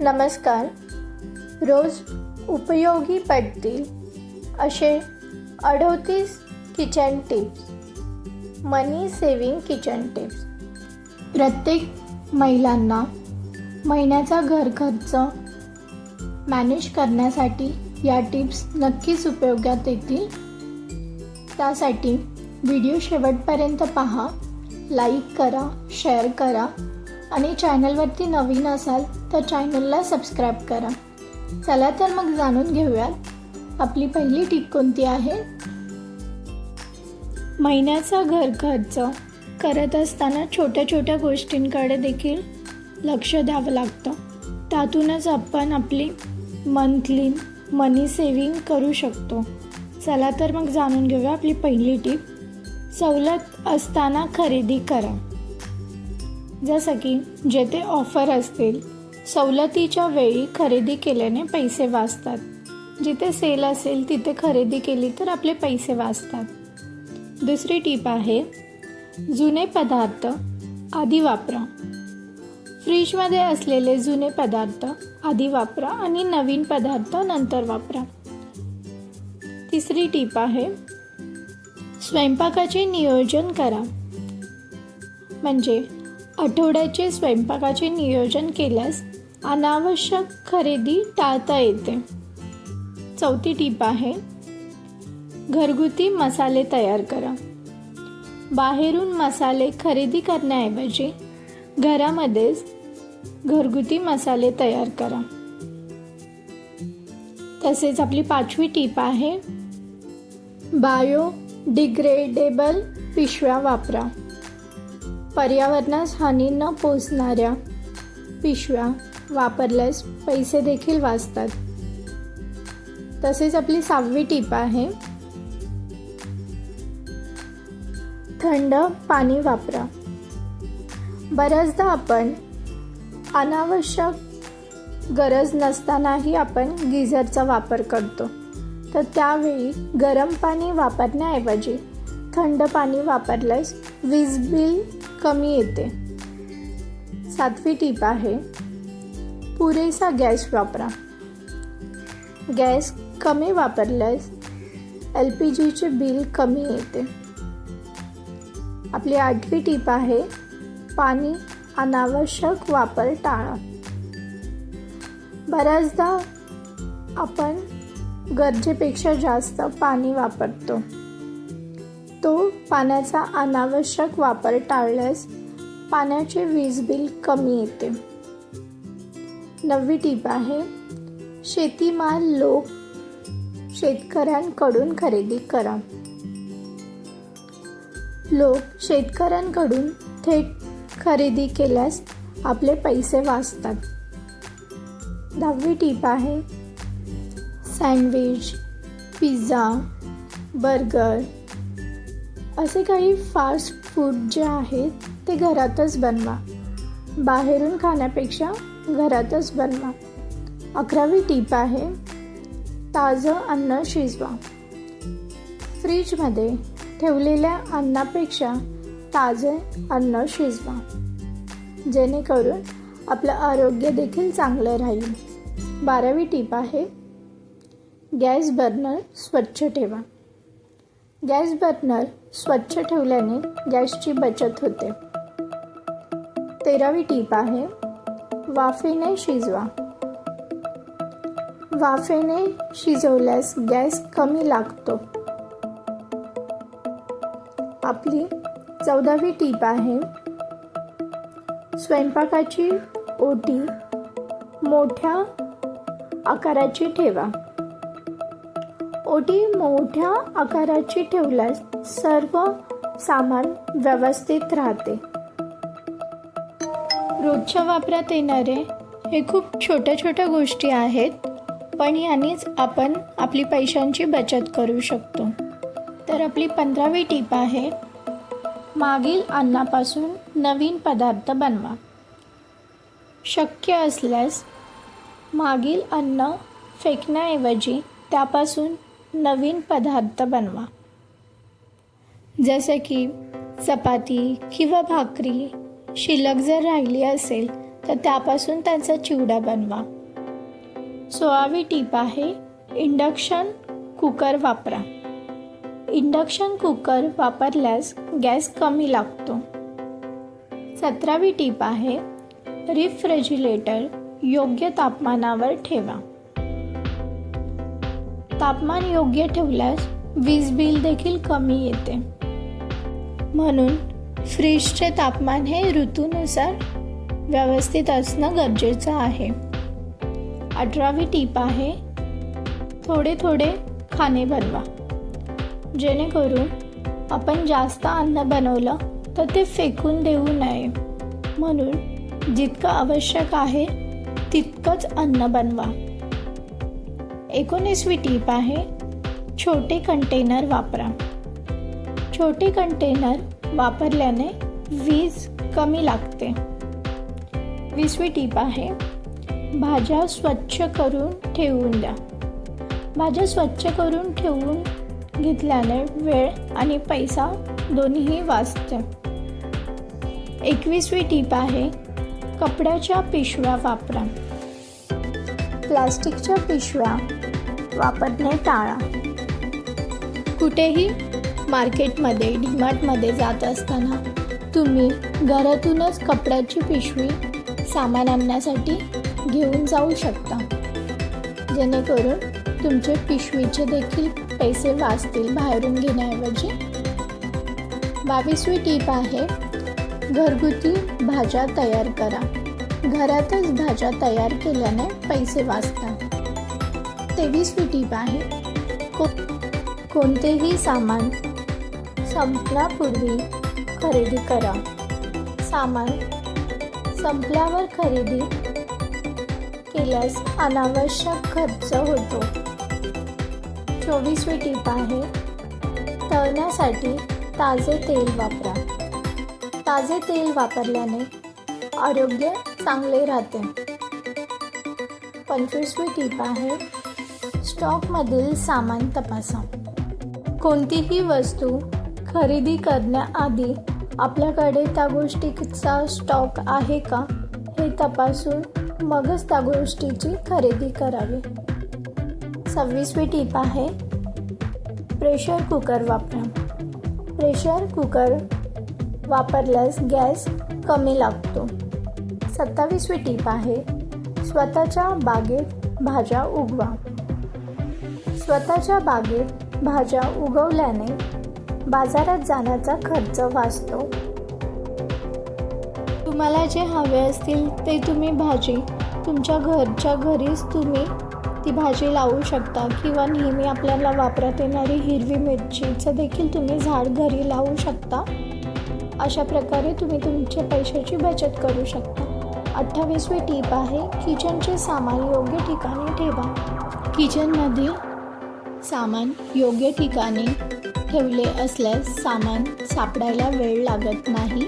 नमस्कार. रोज उपयोगी पडतील असे अडवतीस kitchen tips money saving kitchen tips प्रत्येक महिलांना महिन्याचा घर खर्च मॅनेज करण्यासाठी या टिप्स नक्कीच उपयोगात येतील. त्यासाठी व्हिडिओ शेवटपर्यंत पहा. लाईक करा शेअर करा आणि चॅनलवरती नवीन असाल तर चॅनलला सबस्क्राईब करा. चला तर मग जाणून घेऊयात आपली पहिली टीप कोणती आहे? महिन्याचा घर खर्च करत असताना छोट्या छोट्या गोष्टींकडे देखील लक्ष द्यावं लागतं. त्यातूनच आपण आपली मंथली मनी सेविंग करू शकतो. चला तर मग जाणून घेऊया आपली पहिली टीप सवलत असताना खरेदी करा. जसं की जेथे ऑफर असतील सवलतीच्या वेळी खरेदी केल्याने पैसे वाचतात. जिथे सेल असेल तिथे खरेदी केली तर आपले पैसे वाचतात. दुसरी टीप आहे जुने पदार्थ आधी वापरा. फ्रीजमध्ये असलेले जुने पदार्थ आधी वापरा आणि नवीन पदार्थ नंतर वापरा. तिसरी टीप आहे स्वयंपाकाचे नियोजन करा. म्हणजे आठवड्याचे स्वयंपाकाचे नियोजन केल्यास अनावश्यक खरेदी टाळता येते. चौथी टीप आहे घरगुती मसाले तयार करा. बाहेरून मसाले खरेदी करण्याऐवजी घरामध्येच घरगुती मसाले तयार करा. तसेच आपली पाचवी टीप आहे बायो डिग्रेडेबल पिशव्या वापरा. पर्यावरणास हानी न पोचणाऱ्या पिशव्या वापरल्यास पैसे देखील वाचतात. तसेच आपली सहावी टीप आहे. थंड पाणी वापरा. बऱ्याचदा आपण अनावश्यक गरज नसतानाही आपण गिझरचा वापर करतो. तर त्यावेळी गरम पाणी वापरण्याऐवजी थंड पाणी वापरल्यास वीज बिल कमी येते. सातवी टीप आहे. पुरेसा गॅस वापरा. गॅस कमी वापरल्यास एल पी जीचे बिल कमी येते. आपली आठवी टीप आहे पाणी अनावश्यक वापर टाळा. बऱ्याचदा आपण गरजेपेक्षा जास्त पाणी वापरतो. तो पाण्याचा अनावश्यक वापर टाळल्यास पाण्याचे वीज बिल कमी येते. नववी टीप आहे शेतीमाल लोक शेतकऱ्यांकडून खरेदी करा. लोक शेतकऱ्यांकडून थेट खरेदी केल्यास आपले पैसे वाचतात. दहावी टीप आहे सँडविच पिझ्झा बर्गर असे काही फास्ट फूड जे आहेत ते घरातच बनवा. बाहेरून खाण्यापेक्षा घरातच बनवा. अकरावी टीप आहे ताजं अन्न शिजवा. फ्रीजमध्ये ठेवलेल्या अन्नापेक्षा ताजे अन्न शिजवा. जेणेकरून आपलं आरोग्य देखील चांगलं राहील. बारावी टीप आहे गॅस बर्नर स्वच्छ ठेवा. गॅस बर्नर स्वच्छ ठेवल्याने गॅसची बचत होते. तेरावी टीप आहे वाफेने शिजवा. वाफेने शिजवल्यास गॅस कमी लागतो. आपली चौदावी टीप आहे स्वयंपाकाची ओटी मोठ्या आकाराची ठेवा. ओटी मोठ्या आकाराची ठेवल्यास सर्व सामान व्यवस्थित राहते. रोजच्या वापरात येणारे हे खूप छोट्या छोट्या गोष्टी आहेत पण यांनीच आपण आपली पैशांची बचत करू शकतो. तर आपली पंधरावी टीप आहे मागील अन्नापासून नवीन पदार्थ बनवा. शक्य असल्यास मागील अन्न फेकण्याऐवजी त्यापासून नवीन पदार्थ बनवा. जसे की चपाती किंवा भाकरी शिल्लक जर राहिली असेल तर त्यापासून त्यांचा चिवडा बनवा. सोळावी टीप आहे इंडक्शन कुकर वापरा. इंडक्शन कुकर वापरल्यास गॅस कमी लागतो. सतरावी टीप आहे रिफ्रिजिरेटर योग्य तापमानावर ठेवा. तापमान योग्य ठेवल्यास वीज बिल देखील कमी येते. म्हणून फ्रीजचे तापमान हे ऋतूनुसार व्यवस्थित असणं गरजेचं आहे. अठरावी टीप आहे थोडे थोडे खाणे बनवा. जेणेकरून आपण जास्त अन्न बनवलं तर ते फेकून देऊ नये. म्हणून जितकं आवश्यक आहे तितकंच अन्न बनवा. एकोणीसवी टीप आहे छोटे कंटेनर वापरा. छोटे कंटेनर वापरल्याने वीज कमी लागते. वीसवी टीप आहे भाज्या स्वच्छ करून ठेवून द्या. भाज्या स्वच्छ करून ठेवून घेतल्याने वेळ आणि पैसा दोन्हीही वाचते. एकवीसवी टीप आहे कपड्याच्या पिशव्या वापरा. प्लास्टिकच्या पिशव्या वापरणे टाळा. कुठेही मार्केटमध्ये डीमार्टमध्ये जात असताना तुम्ही घरातूनच कपड्याची पिशवी सामान आणण्यासाठी घेऊन जाऊ शकता. जेणेकरून तुमचे पिशवीचे देखील पैसे वाचतील बाहेरून घेण्याऐवजी. बावीसवी टीप आहे घरगुती भाज्या तयार करा. घरातच भाज्या तयार केल्याने पैसे वाचतात. तेवीसवी टीप आहे को कोणतेही सामान संपण्यापूर्वी खरेदी करा. सामान संपल्यावर खरेदी केल्यास अनावश्यक खर्च होतो. चोवीसवी टीप आहे तळण्यासाठी ताजे तेल वापरा. ताजे तेल वापरल्याने आरोग्य चांगले राहते. पंचवीसवी टीप आहे स्टॉकमधील सामान तपासा. कोणतीही वस्तू खरेदी करण्याआधी आपल्याकडे त्या गोष्टीचा स्टॉक आहे का हे तपासून मगच त्या गोष्टीची खरेदी करावी. सव्वीसवी टीप आहे प्रेशर कुकर वापरा. प्रेशर कुकर वापरल्यास गॅस कमी लागतो. सत्तावीसवी टीप आहे स्वतःच्या बागेत भाज्या उगवा. स्वतःच्या बागेत भाज्या उगवल्याने बाजारात जाण्याचा खर्च वाचतो. तुम्हाला जे हवे असतील ते तुम्ही भाजी तुमच्या घरच्या घरीच तुम्ही ती भाजी लावू शकता किंवा नेहमी आपल्याला वापरात येणारी हिरवी मिरचीचं देखील तुम्ही झाड घरी लावू शकता. अशा प्रकारे तुम्ही तुमच्या पैशाची बचत करू शकता. अठ्ठावीसवी टीप आहे किचनचे सामान योग्य ठिकाणी ठेवा. किचनमधील सामान योग्य ठिकाणी ठेवले असल्यास सामान सापडायला वेळ लागत नाही.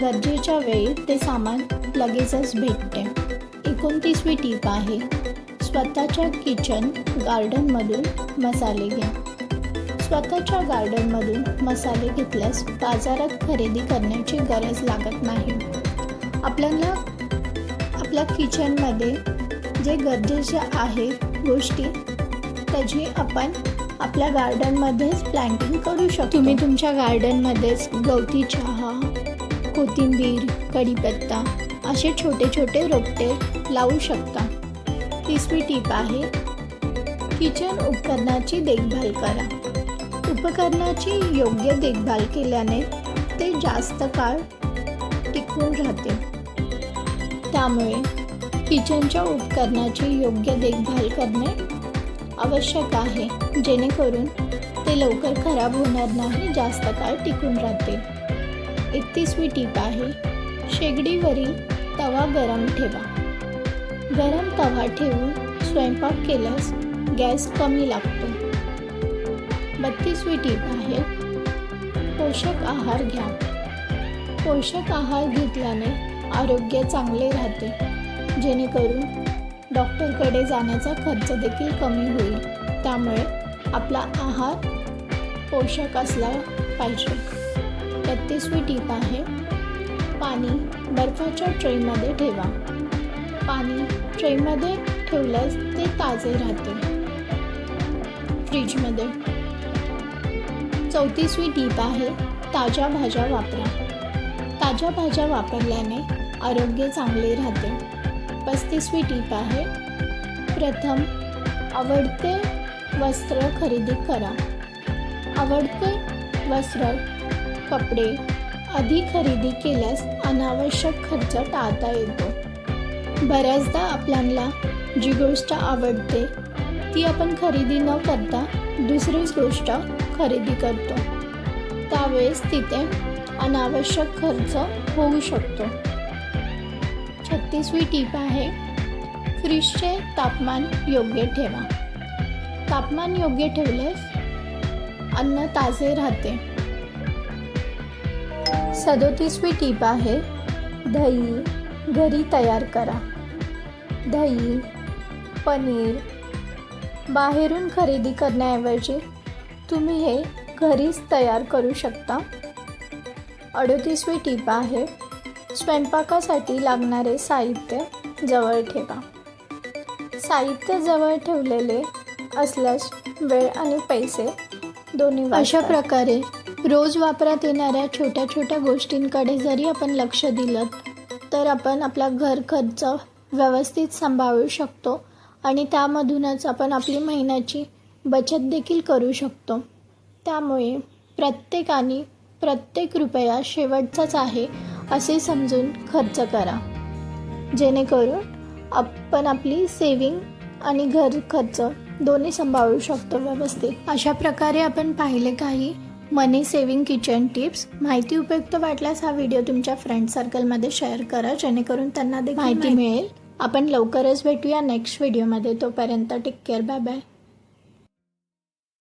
गरजेच्या वेळी ते सामान लगेचच भेटते. एकोणतीसवी टीप आहे स्वतःच्या किचन गार्डनमधून मसाले घ्या. स्वतःच्या गार्डनमधून मसाले घेतल्यास बाजारात खरेदी करण्याची गरज लागत नाही. आपल्याला आपल्या किचनमध्ये जे गरजेचे आहे गोष्टी त्याची आपण आपल्या गार्डनमध्येच प्लांटिंग करू शकतो. तुम्ही तुमच्या गार्डनमध्येच गवती चहा कोथिंबीर कढीपत्ता असे छोटे छोटे रोपटे लावू शकता. तिसरी टीप आहे. किचन उपकरणाची देखभाल करा. उपकरणाची योग्य देखभाल केल्याने ते जास्त काळ टिकून राहते. त्यामुळे किचनच्या उपकरणाची योग्य देखभाल करणे आवश्यक आहे जेणेकरून ते लवकर खराब होणार नाही जास्त काळ टिकून राहते एकतीसवी टीप आहे शेगडीवरील तवा गरम ठेवा. गरम तवा ठेवून स्वयंपाक केल्यास गॅस कमी लागतो. बत्तीसवी टीप आहे पोषक आहार घ्या. पोषक आहार घेतल्याने आरोग्य चांगले राहते जेणेकरून डॉक्टरकडे जाण्याचा खर्च देखील कमी होईल. त्यामुळे आपला आहार पोषक असला पाहिजे. बत्तीसवी टीप आहे पाणी बर्फाच्या ट्रेमध्ये ठेवा. पाणी ट्रेमध्ये ठेवल्यास ते ताजे राहते. फ्रीजमध्ये. चौतीसवी टीप आहे ताज्या भाज्या वापरा. ताज्या भाज्या वापरल्याने आरोग्य चांगले राहते. पस्तीसवी टीप आहे. प्रथम आवडते वस्त्र खरेदी करा. आवडते वस्त्र कपडे आधी खरेदी केल्यास अनावश्यक खर्च टाळता येतो. बऱ्याचदा आपल्याला जी गोष्ट आवडते ती आपण खरेदी न करता दुसरीच गोष्ट खरेदी करतो. त्यावेळेस तिथे अनावश्यक खर्च होऊ शकतो. छत्तीसवी टीप आहे फ्रीजचे तापमान योग्य ठेवा. तापमान योग्य ठेवल्यास अन्न ताजे राहते. सदोतीसवी टीप आहे दही घरी तयार करा. दही पनीर बाहेरून खरेदी करण्याऐवजी तुम्ही हे घरीच तयार करू शकता. अडोतीसवी टीप आहे स्वयंपाकासाठी लागणारे साहित्य जवळ ठेवा. साहित्य जवळ ठेवलेले असल्यास वेळ आणि पैसे दोन्ही अशा प्रकारे रोज वापरात येणाऱ्या छोट्या छोट्या गोष्टींकडे जरी आपण लक्ष दिलं तर आपण आपला घर खर्च व्यवस्थित सांभाळू शकतो आणि त्यामधूनच आपण आपली महिन्याची बचत देखील करू शकतो. त्यामुळे प्रत्येकाने प्रत्येक रुपया शेवटचाच आहे असे समजून खर्च करा. जेणेकरून आपण आपली सेविंग आणि घर खर्च दोन्ही सांभाळू शकतो व्यवस्थित. अशा प्रकारे आपण पाहिले काही मनी सेविंग किचन टिप्स माहिती उपयुक्त वाटल्यास हा व्हिडिओ तुमच्या फ्रेंड सर्कलमध्ये शेअर करा. जेणेकरून त्यांना देखील माहिती मिळेल. आपण लवकरच भेटूया नेक्स्ट व्हिडिओमध्ये तोपर्यंत टेक केअर बाय बाय